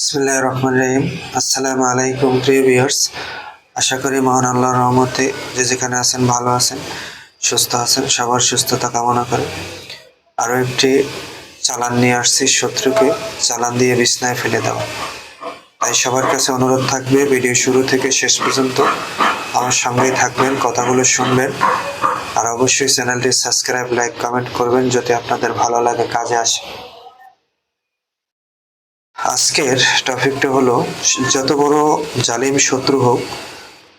বিসমুল্লাহ রহমান রহিম। আসসালামু আলাইকুম প্রিয় ভিউয়ার্স। আশা করি মহান আল্লাহর রহমতে যে যেখানে আছেন, ভালো আছেন, সুস্থ আছেন, সবার সুস্থতা কামনা করে। আরও একটি চালান নিয়ে আসছি, শত্রুকে চালান দিয়ে বিছনায় ফেলে দেওয়া। তাই সবার কাছে অনুরোধ থাকবে, ভিডিও শুরু থেকে শেষ পর্যন্ত আমার সঙ্গেই থাকবেন, কথাগুলো শুনবেন। আর অবশ্যই চ্যানেলটি সাবস্ক্রাইব, লাইক, কমেন্ট করবেন যাতে আপনাদের ভালো লাগে, কাজে আসে। আজকের টপিকটা হলো, যত বড় জালিম শত্রু হোক,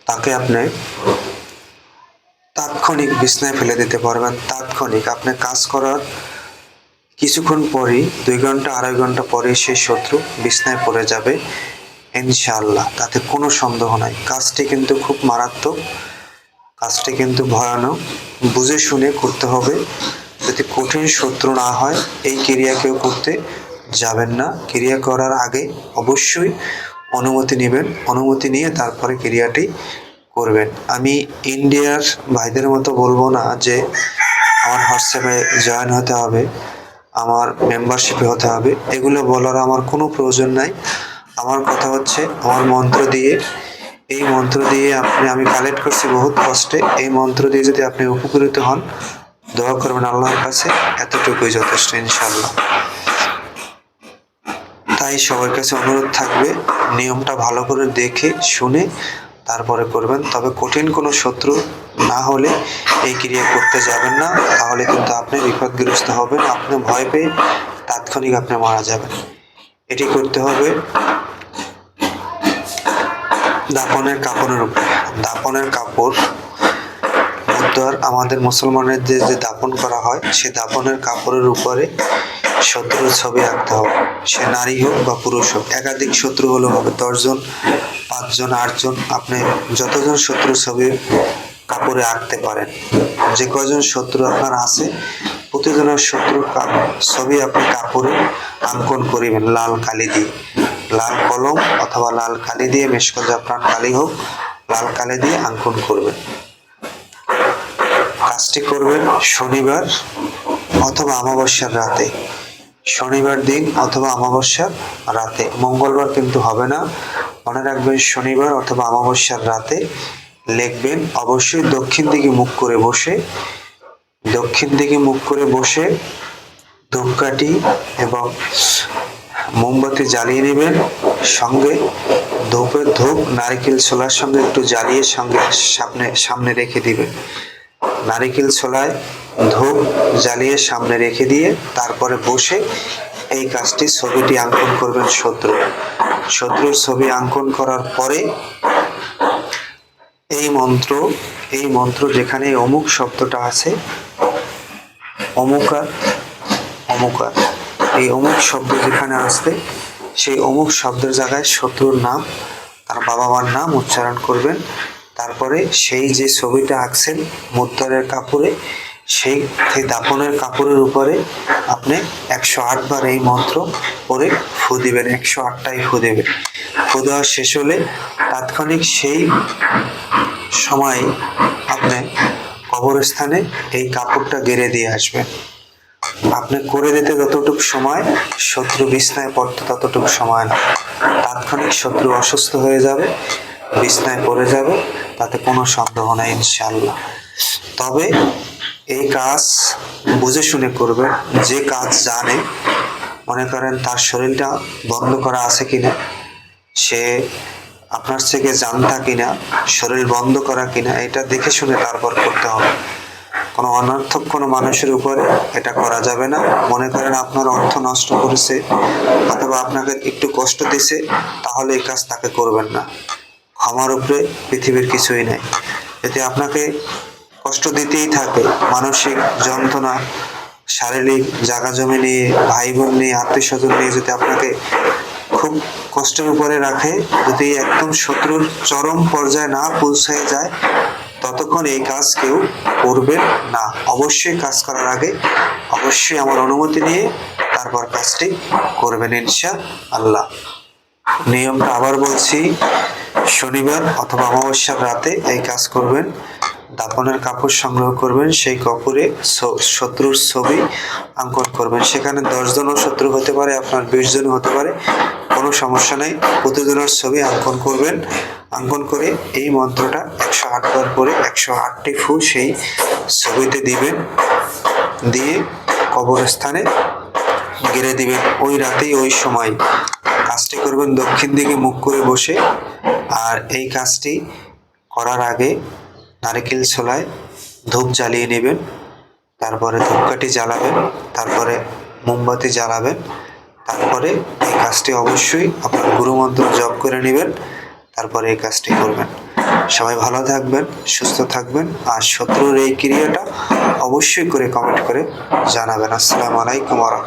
তাকে আপনি তাৎক্ষণিক বিছনায় ফেলে দিতে পারবেন। তাৎক্ষণিক আপনি কাজ করার কিছুক্ষণ পরই, দুই ঘণ্টা, আড়াই ঘণ্টা পরে সেই শত্রু বিছনায় পড়ে যাবে, ইনশাআল্লাহ। তাতে কোনো সন্দেহ নাই। কাজটি কিন্তু খুব মারাত্মক, কাজটি কিন্তু ভয়ানক। বুঝে শুনে করতে হবে। যদি কঠিন শত্রু না হয়, এই ক্রিয়া কেউ করতে যাবেন না। ক্রিয়া করার আগে অবশ্যই অনুমতি নেবেন। অনুমতি নিয়ে তারপরে ক্রিয়াটি করবেন। আমি ইন্ডিয়ার ভাইদের মতো বলব না যে আমার হোয়াটসঅ্যাপে জয়েন হতে হবে, আমার মেম্বারশিপে হতে হবে। এগুলো বলার আমার কোনো প্রয়োজন নাই। আমার কথা হচ্ছে, আমার মন্ত্র দিয়ে, এই মন্ত্র দিয়ে আপনি, আমি কালেক্ট করছি বহুত কষ্টে। এই মন্ত্র দিয়ে যদি আপনি উপকৃত হন, দোয়া করবেন আল্লাহর কাছে। এতটুকুই যথেষ্ট ইনশাল্লাহ তাই সবার কাছে অনুরোধ থাকবে, নিয়মটা ভালো করে দেখে, শুনে তারপরে করবেন। তবে কঠিন কোনো শত্রু না হলে এই ক্রিয়া করতে যাবেন না। তাহলে কিন্তু আপনি বিপদগ্রস্ত হবেন, আপনি ভয় পেয়ে তাৎক্ষণিক আপনি মারা যাবেন। এটি করতে হবে দাপনের কাপড়ের উপর। দাপনের কাপড় মুদ্রার আমাদের মুসলমানের যে যে দাপন করা হয়, সে দাপনের কাপড়ের উপরে শত্রুর ছবি আঁকতে হবে। সে নারী হোক বা পুরুষ হোক, একাধিক শত্রু হলে হবে। দশজন, পাঁচজন, আটজন, আপনি যতজন শত্রুর ছবি কাপড়ে আঁকতে পারেন, যে কয়জন শত্রু আপনার আছে, প্রতিজনের শত্রুর ছবি আপনি কাপড়ে আঙ্কন করিবেন, লাল কালি দিয়ে। লাল কলম অথবা লাল কালি দিয়ে মেশকল আপনার কালি হোক, লাল কালি দিয়ে আঙ্কন করবেন। কাজটি করবেন শনিবার অথবা অমাবস্যার রাতে। শনিবার দিন অথবা অমাবস্যার রাতে। মঙ্গলবার কিন্তু হবে না। মনে রাখবেন শনিবার অথবা অমাবস্যার রাতে লিখবেন, অবশ্যই দক্ষিণ দিকে মুখ করে বসে, দক্ষিণ দিকে মুখ করে বসে ধূপকাঠি এবং মোমবাতি জ্বালিয়ে নেবেন, সঙ্গে ধূপের ধূপ, নারিকেল ছোলার সঙ্গে একটু জ্বালিয়ে সঙ্গে সামনে সামনে রেখে দিবেন। নারিকেল ছোলায় ধূপ জ্বালিয়ে সামনে রেখে দিয়ে তারপরে বসে এই কাজটি ছবিটি অঙ্কন করবেন শত্রু। শত্রুর ছবি অঙ্কন করার পরে এই মন্ত্র এই মন্ত্র যেখানে অমুক শব্দটা আছে, অমুকার অমুকার, এই অমুক শব্দ যেখানে আসবে, সেই অমুক শব্দের জায়গায় শত্রুর নাম, তার বাবা মার নাম উচ্চারণ করবেন। তারপরে সেই যে ছবিটা আঁকছেন মুদ্রারের কাপড়ে সেই সেই দাপনের কাপড়ের উপরে আপনি একশো আটবার এই মন্ত্র পরে ফু দিবেন, একশো আটটাই ফু দেবেন। ফু দেওয়া শেষ হলে তাৎক্ষণিক সেই সময় আপনি কবরস্থানে এই কাপড়টা গেড়ে দিয়ে আসবেন। আপনি করে দিতে যতটুকু সময়, শত্রু বিছনায় পড়তে ততটুকু সময় না। তাৎক্ষণিক শত্রু অসুস্থ হয়ে যাবে, বিছনায় পড়ে যাবে, তাতে কোনো সন্দেহ নাই ইনশাল্লাহ তবে এই কাজ বুঝে শুনে করবে, যে কাজ জানে, মনে করেন তার শরীরটা বন্ধ করা আছে কিনা, সে আপনার থেকে জানতা কিনা, শরীর বন্ধ করা কিনা, এটা দেখে শুনে তারপর করতে হবে। কোনো অনর্থক কোনো মানুষের উপরে এটা করা যাবে না। মনে করেন আপনার অর্থ নষ্ট করেছে, অথবা আপনাকে একটু কষ্ট দিছে, তাহলে এই কাজ তাকে করবেন না। ক্ষমার উপরে পৃথিবীর কিছুই নাই। যদি আপনাকে কষ্ট দিতেই থাকে। মানসিক যন্ত্রণা, শারীরিক জাগা জমি নিয়ে ভাই বোন নিয়ে আত্মীয় স্বজন নিয়ে যদি আপনাকে খুব কষ্টের উপরে রাখে, যদি একদম শত্রুর চরম পর্যায়ে না পৌঁছায় যায়, ততক্ষণ এই কাজ কেউ করবেন না। অবশ্যই কাজ করার আগে অবশ্যই আমার অনুমতি নিয়ে তারপর কাজটি করবেন ইনশা আল্লাহ নিয়মটা আবার বলছি, শনিবার অথবা অমাবস্যার রাতে এই কাজ করবেন। দাপনের কাপড় সংগ্রহ করবেন, সেই কাপড়ে শত্রুর ছবি অঙ্কন করবেন। সেখানে দশজনও শত্রু হতে পারে, আপনার বিশ জন হতে পারে, কোনো সমস্যা নেই। প্রতিজনের ছবি অঙ্কন করবেন। অঙ্কন করে এই মন্ত্রটা একশো আটবার করে একশো আটটি ফু সেই ছবিতে দিবেন। দিয়ে কবরস্থানে গেড়ে দিবেন। ওই রাতেই, ওই সময় কাজটি করবেন। দক্ষিণ দিকে মুখ করে বসে। আর এই কাজটি করার আগে নারকেল ছোলায় ধূপ জ্বালিয়ে নেবেন, তারপরে ধূপকাঠি জ্বালাবেন, তারপরে মোমবাতি জ্বালাবেন, তারপরে এই কাজটি অবশ্যই আপনার গুরুমন্ত্র জপ করে নেবেন, তারপরে এই কাজটি করবেন। সবাই ভালো থাকবেন, সুস্থ থাকবেন, আর শত্রুর এই ক্রিয়াটা অবশ্যই করে কমেন্ট করে জানাবেন। আসসালামু আলাইকুম রহমতুল্লাহ।